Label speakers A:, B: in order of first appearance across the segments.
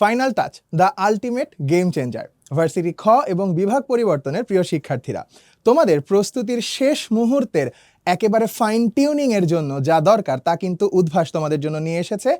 A: Final touch the ultimate game changer varsity খ এবং বিভাগ পরিবর্তনের প্রিয় শিক্ষার্থীরা, তোমাদের প্রস্তুতির শেষ মুহূর্তের একেবারে ফাইন টিউনিং এর জন্য যা দরকার তা কিন্তু উদ্ভাস তোমাদের জন্য নিয়ে এসেছে।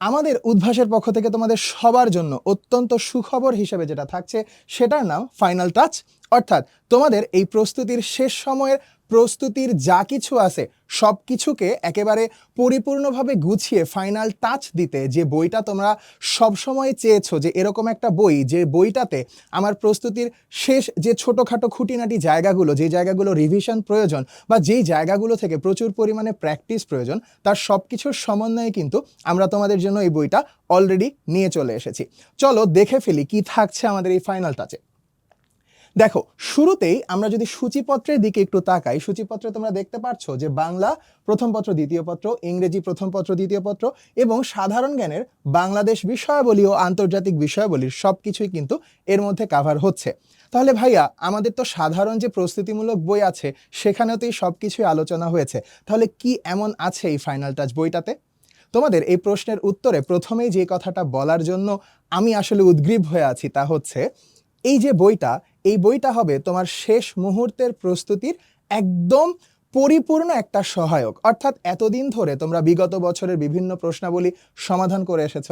A: আমাদের উদ্ভাসের পক্ষ থেকে তোমাদের সবার জন্য অত্যন্ত সুখবর হিসেবে যেটা থাকছে, সেটার নাম ফাইনাল টাচ অর্থাৎ তোমাদের এই প্রস্তুতির শেষ সময়ের প্রস্তুতির যা কিছু আছে, সব কিছুকে একেবারে পরিপূর্ণভাবে গুছিয়ে ফাইনাল টাচ দিতে যে বইটা তোমরা সবসময় চেয়েছো, যে এরকম একটা বই, যে বইটাতে আমার প্রস্তুতির শেষ যে ছোটোখাটো খুঁটিনাটি জায়গাগুলো, যে জায়গাগুলো রিভিশন প্রয়োজন বা যেই জায়গাগুলো থেকে প্রচুর পরিমাণে প্র্যাকটিস প্রয়োজন, তার সব কিছুর সমন্বয়ে কিন্তু আমরা তোমাদের জন্য এই বইটা অলরেডি নিয়ে চলে এসেছি। চলো দেখে ফেলি কি থাকছে আমাদের এই ফাইনাল টাচে দেখো, শুরুতেই আমরা যদি সূচিপত্রের দিকে একটু তাকাই, সূচিপত্রে তোমরা দেখতে পাচ্ছ যে বাংলা প্রথম পত্র, দ্বিতীয় পত্র, ইংরেজি প্রথম পত্র, দ্বিতীয় পত্র এবং সাধারণ জ্ঞানের বাংলাদেশ বিষয়াবলী ও আন্তর্জাতিক বিষয়াবলীর সব কিছুই কিন্তু এর মধ্যে কাভার হচ্ছে। তাহলে ভাইয়া, আমাদের তো সাধারণ যে প্রস্তুতিমূলক বই আছে, সেখানেতেই সব কিছুই আলোচনা হয়েছে। তাহলে কি এমন আছে এই ফাইনাল টাচ বইটাতে? তোমাদের এই প্রশ্নের উত্তরে প্রথমেই যে কথাটা বলার জন্য আমি আসলে উদ্গ্রীব হয়ে আছি তা হচ্ছে, এই যে বইটা এই বইটা হবে তোমার শেষ মুহূর্তের প্রস্তুতির একদম পরিপূর্ণ একটা সহায়ক। অর্থাৎ এতদিন ধরে তোমরা বিগত বছরের বিভিন্ন প্রশ্নাবলী সমাধান করে এসেছ।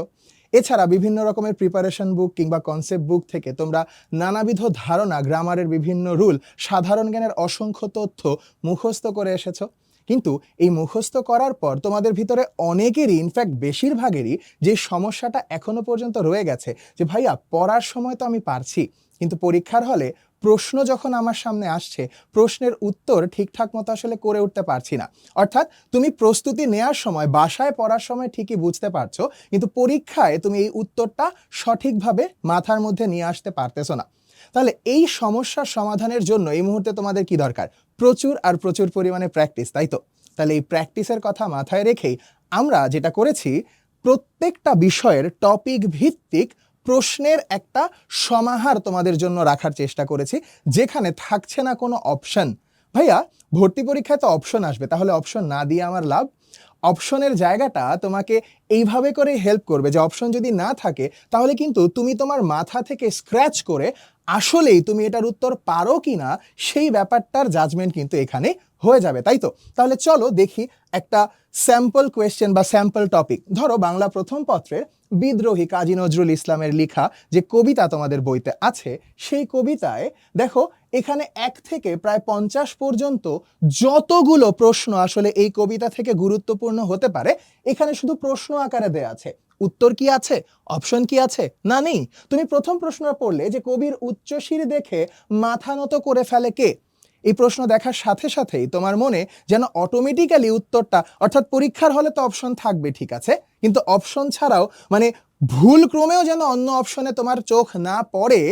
A: এছাড়া বিভিন্ন রকমের প্রিপারেশন বুক কিংবা কনসেপ্ট বুক থেকে তোমরা নানাবিধ ধারণা গ্রামারের বিভিন্ন রুল সাধারণ জ্ঞানের অসংখ্য তথ্য মুখস্থ করে এসেছ। কিন্তু এই মুখস্থ করার পর তোমাদের ভিতরে অনেকেরই ইনফ্যাক্ট বেশিরভাগেরই যে সমস্যাটা এখনও পর্যন্ত রয়ে গেছে, যে ভাইয়া পড়ার সময় তো আমি পারছি, কিন্তু পরীক্ষার হলে প্রশ্ন যখন আমার সামনে আসছে, প্রশ্নের উত্তর ঠিকঠাক মতো আসলে করে উঠতে পারছি না। অর্থাৎ তুমি প্রস্তুতি নেওয়ার সময়, বাসায় পড়ার সময় ঠিকই বুঝতে পারছ, কিন্তু পরীক্ষায় তুমি এই উত্তরটা সঠিকভাবে মাথার মধ্যে নিয়ে আসতে পারতেছো না। তাহলে এই সমস্যার সমাধানের জন্য এই মুহূর্তে তোমাদের কি দরকার? প্রচুর আর প্রচুর পরিমাণে প্র্যাকটিস তাই তো? তাহলে এই প্র্যাকটিসের কথা মাথায় রেখেই আমরা যেটা করেছি, প্রত্যেকটা বিষয়ের টপিক ভিত্তিক প্রশ্নের একটা সমাহার তোমাদের জন্য রাখার চেষ্টা করেছি, যেখানে থাকছে না কোনো অপশন ভাইয়া, ভর্তি পরীক্ষায় তো অপশন আসবে, তাহলে অপশন না দিয়ে আমার লাভ? অপশনের জায়গাটা তোমাকে এইভাবে করে হেল্প করবে, যে অপশন যদি না থাকে, তাহলে কিন্তু তুমি তোমার মাথা থেকে স্ক্র্যাচ করে আসলেই তুমি এটার উত্তর পারো কি না সেই ব্যাপারটার জাজমেন্ট কিন্তু এখানে হয়ে যাবে, তাই তো? তাহলে চলো দেখি একটা স্যাম্পল কোয়েশ্চেন বা স্যাম্পল টপিক ধরো বাংলা প্রথম পত্রের বিদ্রোহী কাজী নজরুল ইসলামের লেখা যে কবিতা তোমাদের বইতে আছে, সেই কবিতায় দেখো এখানে এক থেকে প্রায় পঞ্চাশ পর্যন্ত যতগুলো প্রশ্ন আসলে এই কবিতা থেকে গুরুত্বপূর্ণ হতে পারে, এখানে শুধু প্রশ্ন আকারে দেয়া আছে। উত্তর কি আছে? অপশন কি আছে? না নেই। তুমি প্রথম প্রশ্ন পড়লে যে কবির উচ্চশির দেখে মাথা নত করে ফেলে কে? এই প্রশ্ন দেখার সাথে সাথেই তোমার মনে যেন অটোমেটিক্যালি উত্তরটা, অর্থাৎ পরীক্ষার হলে তো অপশন থাকবে, ঠিক আছে? কিন্তু অপশন ছাড়াও মানে ভুল ক্রমেও যেন অন্য অপশনে তোমার চোখ না পড়ে,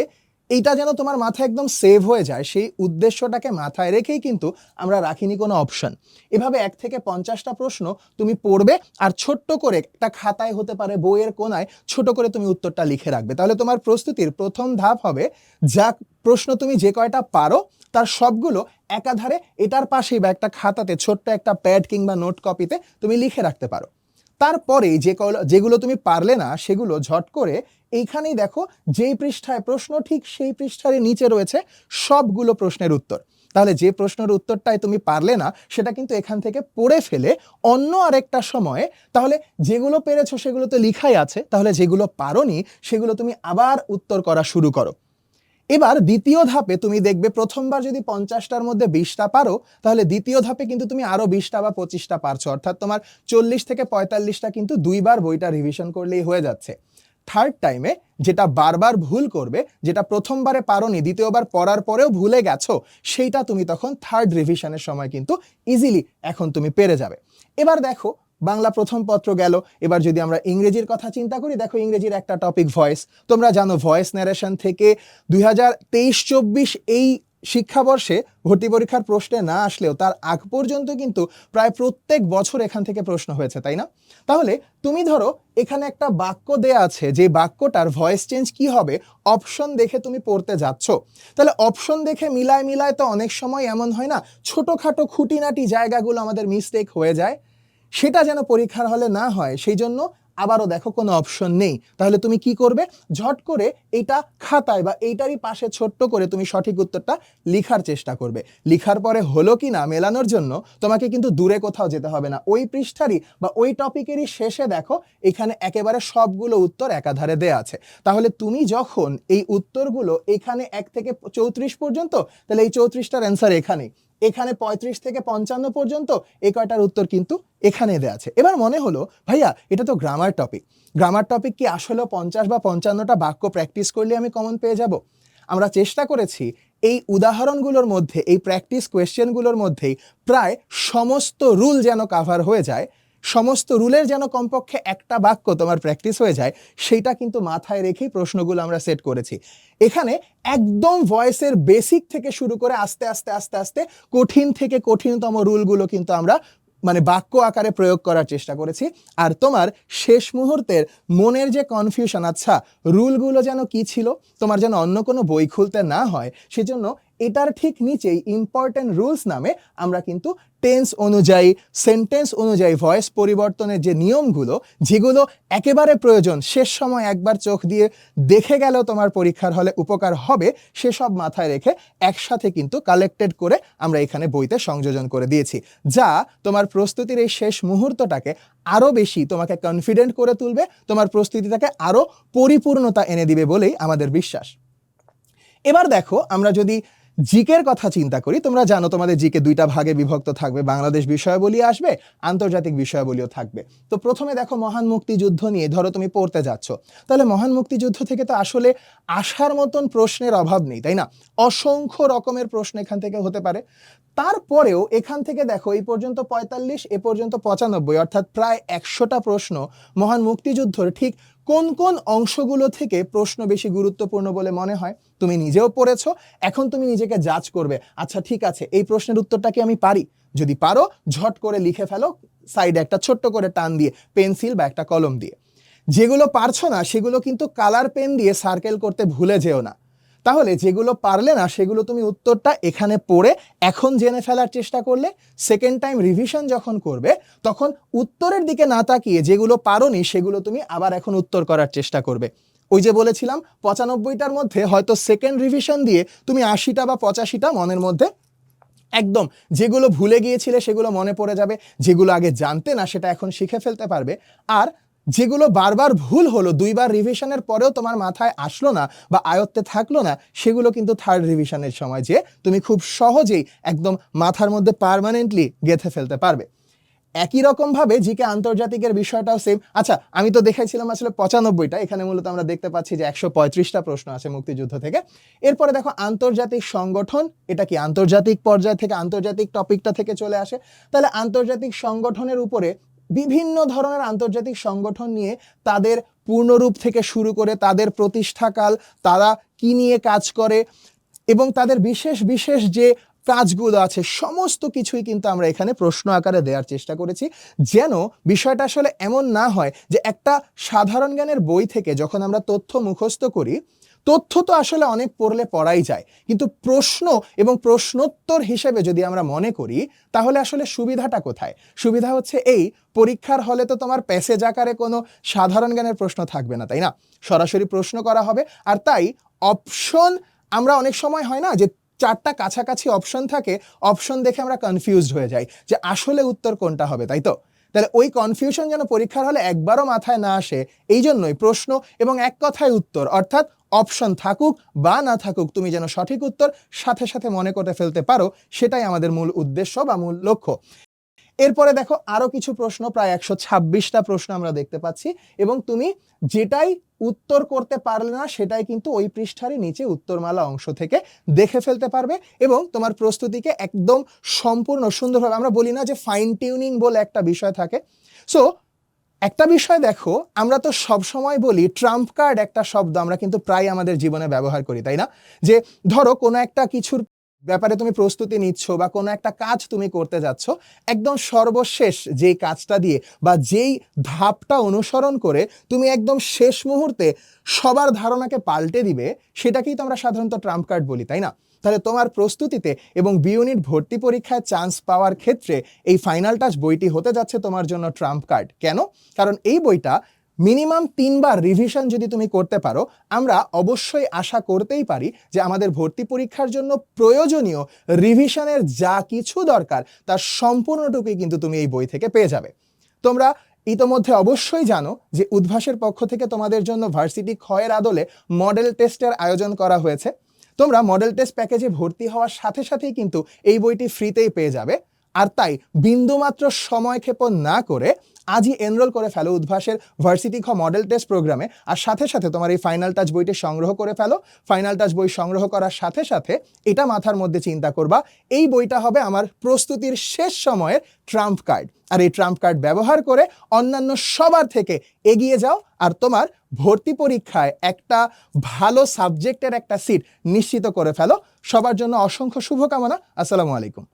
A: এইটা যেন তোমার মাথায় একদম সেভ হয়ে যায়। সেই উদ্দেশ্যটাকে মাথায় রেখেই কিন্তু আমরা রাখিনি কোনো অপশন এভাবে এক থেকে পঞ্চাশটা প্রশ্ন তুমি পড়বে আর ছোট্ট করে একটা খাতায় হতে পারে, বইয়ের কোনায় ছোট করে তুমি উত্তরটা লিখে রাখবে। তাহলে তোমার প্রস্তুতির প্রথম ধাপ হবে যা প্রশ্ন তুমি যে কয়টা পারো তার সবগুলো একাধারে এটার পাশেই বা একটা খাতাতে ছোট্ট একটা প্যাড কিংবা নোট কপিতে তুমি লিখে রাখতে পারো। তারপরে যে যেগুলো তুমি পারলে না, সেগুলো ঝট করে এইখানেই দেখো যেই পৃষ্ঠায় প্রশ্ন ঠিক সেই পৃষ্ঠার নিচে রয়েছে সবগুলো প্রশ্নের উত্তর। তাহলে যে প্রশ্নের উত্তরটাই তুমি পারলে না, সেটা কিন্তু এখান থেকে পড়ে ফেলে অন্য আরেকটা সময়ে। তাহলে যেগুলো পেরেছ সেগুলো তো লিখাই আছে, তাহলে যেগুলো পারোনি, সেগুলো তুমি আবার উত্তর করা শুরু করো। এবার দ্বিতীয় ধাপে তুমি দেখবে প্রথমবার যদি পঞ্চাশটার মধ্যে বিশটা পারো, তাহলে দ্বিতীয় ধাপে কিন্তু তুমি আরও বিশটা বা পঁচিশটা পারছ। অর্থাৎ তোমার চল্লিশ থেকে পঁয়তাল্লিশটা কিন্তু দুইবার বইটা রিভিশন করলেই হয়ে যাচ্ছে। থার্ড টাইমে যেটা বারবার ভুল করবে, যেটা প্রথমবারে পারোনি, দ্বিতীয়বার পড়ার পরেও ভুলে গেছো, সেইটা তুমি তখন থার্ড রিভিশনের সময় কিন্তু ইজিলি এখন তুমি পেরে যাবে। এবার দেখো বাংলা প্রথম পত্র গেল। এবার যদি আমরা ইংরেজির কথা চিন্তা করি, দেখো ইংরেজির একটা টপিক ভয়েস তোমরা জানো ভয়েস ন্যারেশন থেকে দুই হাজার তেইশ চব্বিশ এই শিক্ষাবর্ষে ভর্তি পরীক্ষার প্রশ্নে না আসলেও তার আগ পর্যন্ত কিন্তু প্রায় প্রত্যেক বছর এখান থেকে প্রশ্ন হয়েছে, তাই না? তাহলে তুমি ধরো এখানে একটা বাক্য দেয়া আছে যে বাক্যটার ভয়েস চেঞ্জ কি হবে? অপশন দেখে তুমি পড়তে যাচ্ছ। তাহলে অপশন দেখে মিলায় মিলায় তো অনেক সময় এমন হয় না, ছোটোখাটো খুঁটিনাটি জায়গাগুলো আমাদের মিস্টেক হয়ে যায়। সেটা যেন পরীক্ষার হলে না হয়, সেই জন্য আবারও দেখো কোনো অপশন নেই। তাহলে তুমি কি করবে? ঝট করে এটা খাতায় বা এইটারই পাশে ছোট্ট করে তুমি সঠিক উত্তরটা লিখার চেষ্টা করবে। লিখার পরে হলো কি না মেলানোর জন্য তোমাকে কিন্তু দূরে কোথাও যেতে হবে না। ওই পৃষ্ঠারই বা ওই টপিকেরই শেষে দেখো, এখানে একেবারে সবগুলো উত্তর একাধারে দেয়া আছে। তাহলে তুমি যখন এই উত্তরগুলো এখানে এক থেকে চৌত্রিশ পর্যন্ত, তাহলে এই চৌত্রিশটার অ্যান্সার এখানেই। এখানে পঁয়ত্রিশ থেকে পঞ্চান্ন পর্যন্ত এ কয়টার উত্তর কিন্তু এখানে দেওয়া আছে। এবার মনে হলো, ভাইয়া, এটা তো গ্রামার টপিক গ্রামার টপিক কি আসলে পঞ্চাশ বা পঞ্চান্নটা বাক্য প্র্যাকটিস করলে আমি কমন পেয়ে যাব? আমরা চেষ্টা করেছি এই উদাহরণগুলোর মধ্যে, এই প্র্যাকটিস কোয়েশ্চেনগুলোর মধ্যেই প্রায় সমস্ত রুল যেন কাভার হয়ে যায় সমস্ত রুলের যেন কমপক্ষে একটা বাক্য তোমার প্র্যাকটিস হয়ে যায় সেইটা কিন্তু মাথায় রেখেই প্রশ্নগুলো আমরা সেট করেছি। এখানে একদম ভয়েসের বেসিক থেকে শুরু করে আস্তে আস্তে আস্তে আস্তে কঠিন থেকে কঠিনতম রুলগুলো কিন্তু আমরা মানে বাক্য আকারে প্রয়োগ করার চেষ্টা করেছি। আর তোমার শেষ মুহূর্তের মনের যে কনফিউশন আচ্ছা রুলগুলো যেন কি ছিল? তোমার যেন অন্য কোনো বই খুলতে না হয়, সেজন্য এটার ঠিক নিচেই ইম্পর্টেন্ট রুলস নামে আমরা কিন্তু টেন্স অনুযায়ী সেন্টেন্স অনুযায়ী ভয়েস পরিবর্তনের যে নিয়মগুলো, যেগুলো একেবারে প্রয়োজন, শেষ সময় একবার চোখ দিয়ে দেখে গেলেও তোমার পরীক্ষার হলে উপকার হবে, সেসব মাথায় রেখে একসাথে কিন্তু কালেক্টেড করে আমরা এখানে বইতে সংযোজন করে দিয়েছি, যা তোমার প্রস্তুতির এই শেষ মুহূর্তটাকে আরও বেশি তোমাকে কনফিডেন্ট করে তুলবে, তোমার প্রস্তুতিটাকে আরও পরিপূর্ণতা এনে দিবে বলেই আমাদের বিশ্বাস। এবার দেখো, আমরা যদি জিকের কথা চিন্তা করি, তোমরা জানো তোমাদের জিকে দুইটা ভাগে বিভক্ত থাকবে, বাংলাদেশ বিষয়াবলী আসবে, আন্তর্জাতিক বিষয়াবলীও থাকবে। তো প্রথমে দেখো মহান মুক্তিযুদ্ধ নিয়ে, ধরো তুমি পড়তে যাচ্ছ। তাহলে মহান মুক্তিযুদ্ধ থেকে তো আসলে আসার মতন প্রশ্নের অভাব নেই, তাই না? অসংখ্য রকমের প্রশ্ন এখান থেকে হতে পারে। তারপরেও এখান থেকে দেখো, এই পর্যন্ত পঁয়তাল্লিশ, এ পর্যন্ত পঁচানব্বই, অর্থাৎ প্রায় একশোটা প্রশ্ন মহান মুক্তিযুদ্ধর ঠিক কোন কোন অংশগুলো থেকে প্রশ্ন বেশি গুরুত্বপূর্ণ বলে মনে হয়? তুমি নিজেও পড়েছ, এখন তুমি নিজেকে জাজ করবে। আচ্ছা ঠিক আছে, এই প্রশ্নের উত্তরটা কি আমি পারি? যদি পারো, ঝট করে লিখে ফেলো সাইডে একটা ছোট্ট করে টান দিয়ে পেন্সিল বা একটা কলম দিয়ে। যেগুলো পারছ না, সেগুলো কিন্তু কালার পেন দিয়ে সার্কেল করতে ভুলে যেও না। তাহলে যেগুলো পারলে না, সেগুলো তুমি উত্তরটা এখানে পড়ে এখন জেনে ফেলার চেষ্টা করলে সেকেন্ড টাইম রিভিশন যখন করবে, তখন উত্তরের দিকে না তাকিয়ে যেগুলো পারোনি, সেগুলো তুমি আবার এখন উত্তর করার চেষ্টা করবে। ওই যে বলেছিলাম, পঁচানব্বইটার মধ্যে হয়তো সেকেন্ড রিভিশন দিয়ে তুমি আশিটা বা পঁচাশিটা মনের মধ্যে একদম যেগুলো ভুলে গিয়েছিলে, সেগুলো মনে পড়ে যাবে, যেগুলো আগে জানতে না, সেটা এখন শিখে ফেলতে পারবে। আর যেগুলো বারবার ভুল হলো, দুইবার রিভিশনের পরেও তোমার মাথায় আসলো না বা আয়ত্তে থাকল না, সেগুলো কিন্তু থার্ড রিভিশনের সময় যে তুমি খুব সহজেই একদম মাথার মধ্যে পারমানেন্টলি গেঁথে ফেলতে পারবে। একই রকমভাবে জিকে আন্তর্জাতিকের বিষয়টাও সেম আচ্ছা আমি তো দেখাইছিলাম আসলে পঁচানব্বইটা, এখানে মূলত আমরা দেখতে পাচ্ছি যে একশো পঁয়ত্রিশটা প্রশ্ন আছে মুক্তিযুদ্ধ থেকে। এরপরে দেখো আন্তর্জাতিক সংগঠন, এটা কি আন্তর্জাতিক পর্যায় থেকে আন্তর্জাতিক টপিকটা থেকে চলে আসে? তাহলে আন্তর্জাতিক সংগঠনের উপরে বিভিন্ন ধরনের আন্তর্জাতিক সংগঠন নিয়ে তাদের পূর্ণরূপ থেকে শুরু করে তাদের প্রতিষ্ঠাকাল, তারা কি নিয়ে কাজ করে এবং তাদের বিশেষ বিশেষ যে কাজগুলো আছে, সমস্ত কিছুই কিন্তু আমরা এখানে প্রশ্ন আকারে দেওয়ার চেষ্টা করেছি। যেন বিষয়টা আসলে এমন না হয় যে একটা সাধারণ জ্ঞানের বই থেকে যখন আমরা তথ্য মুখস্থ করি তথ্য তো আসলে অনেক পড়লে পড়াই যায়। কিন্তু প্রশ্ন এবং প্রশ্নোত্তর হিসেবে যদি আমরা মনে করি, তাহলে আসলে সুবিধাটা কোথায়? সুবিধা হচ্ছে এই, পরীক্ষার হলে তো তোমার প্যাসেজ আকারে কোনো সাধারণ জ্ঞানের প্রশ্ন থাকবে না, তাই না? সরাসরি প্রশ্ন করা হবে, আর তাই অপশন আমরা অনেক সময় হয় না যে চারটা কাছাকাছি অপশন থাকে, অপশন দেখে আমরা কনফিউজড হয়ে যাই যে আসলে উত্তর কোনটা হবে, তাই তো? তাহলে ওই কনফিউশন যেন পরীক্ষার হলে একবারও মাথায় না আসে এই জন্যই প্রশ্ন এবং এক কথায় উত্তর, অর্থাৎ অপশন থাকুক বা না থাকুক, তুমি যেন সঠিক উত্তর সাথে সাথে মনে করে ফেলতে পারো, সেটাই আমাদের মূল উদ্দেশ্য বা মূল লক্ষ্য। এরপরে দেখো আরও কিছু প্রশ্ন, প্রায় একশো ছাব্বিশটা প্রশ্ন আমরা দেখতে পাচ্ছি এবং তুমি যেটাই উত্তর করতে পারলে না, সেটাই কিন্তু ওই পৃষ্ঠারই নিচে উত্তরমালা অংশ থেকে দেখে ফেলতে পারবে এবং তোমার প্রস্তুতিকে একদম সম্পূর্ণ সুন্দরভাবে, আমরা বলি না যে ফাইন টিউনিং বলে একটা বিষয় থাকে। সো একটা বিষয় দেখো, আমরা তো সব সময় বলি ট্রাম্প কার্ড একটা শব্দ আমরা কিন্তু প্রায় আমাদের জীবনে ব্যবহার করি, তাই না? যে ধরো কোনো একটা কিছুর ব্যাপারে তুমি প্রস্তুতি নিচ্ছ বা কোনো একটা কাজ তুমি করতে যাচ্ছ, একদম সর্বশেষ যেই কাজটা দিয়ে বা যেই ধাপটা অনুসরণ করে তুমি একদম শেষ মুহূর্তে সবার ধারণাকে পাল্টে দিবে, সেটাকেই তো আমরা সাধারণত ট্রাম্প কার্ড বলি, তাই না? তাহলে তোমার প্রস্তুতিতে এবং বি ইউনিট ভর্তি পরীক্ষায় চান্স পাওয়ার ক্ষেত্রে এই ফাইনাল টাচ বইটি হতে যাচ্ছে তোমার জন্য ট্রাম্প কার্ড কেন? কারণ এই বইটা মিনিমাম তিনবার রিভিশন যদি তুমি করতে পারো, আমরা অবশ্যই আশা করতেই পারি যে আমাদের ভর্তি পরীক্ষার জন্য প্রয়োজনীয় রিভিশনের যা কিছু দরকার, তার সম্পূর্ণটুকুই কিন্তু তুমি এই বই থেকে পেয়ে যাবে। তোমরা ইতোমধ্যে অবশ্যই জানো যে উদ্ভাসের পক্ষ থেকে তোমাদের জন্য ভার্সিটি ক্ষয়ের আদলে মডেল টেস্টের আয়োজন করা হয়েছে। তোমরা মডেল টেস্ট প্যাকেজে ভর্তি হওয়ার সাথে সাথেই কিন্তু এই বইটি ফ্রিতেই পেয়ে যাবে। আর তাই বিন্দুমাত্র সময় ক্ষেপণ না করে আজই এনরোল করে ফেলো উদ্ভাসের ভার্সিটি খ মডেল টেস্ট প্রোগ্রামে আর সাথে সাথে তোমার এই ফাইনাল টাচ বইটি সংগ্রহ করে ফেলো। ফাইনাল টাচ বই সংগ্রহ করার সাথে সাথে এটা মাথার মধ্যে চিন্তা করবা, এই বইটা হবে আমার প্রস্তুতির শেষ সময়ের ট্রাম্প কার্ড আর এই ট্রাম্প কার্ড ব্যবহার করে অন্যান্য সবার থেকে এগিয়ে যাও। আর তোমার ভর্তি পরীক্ষায় একটা ভালো সাবজেক্টের একটা সিট নিশ্চিত করে ফেলো। সবার জন্য অসংখ্য শুভকামনা। আসসালামু আলাইকুম।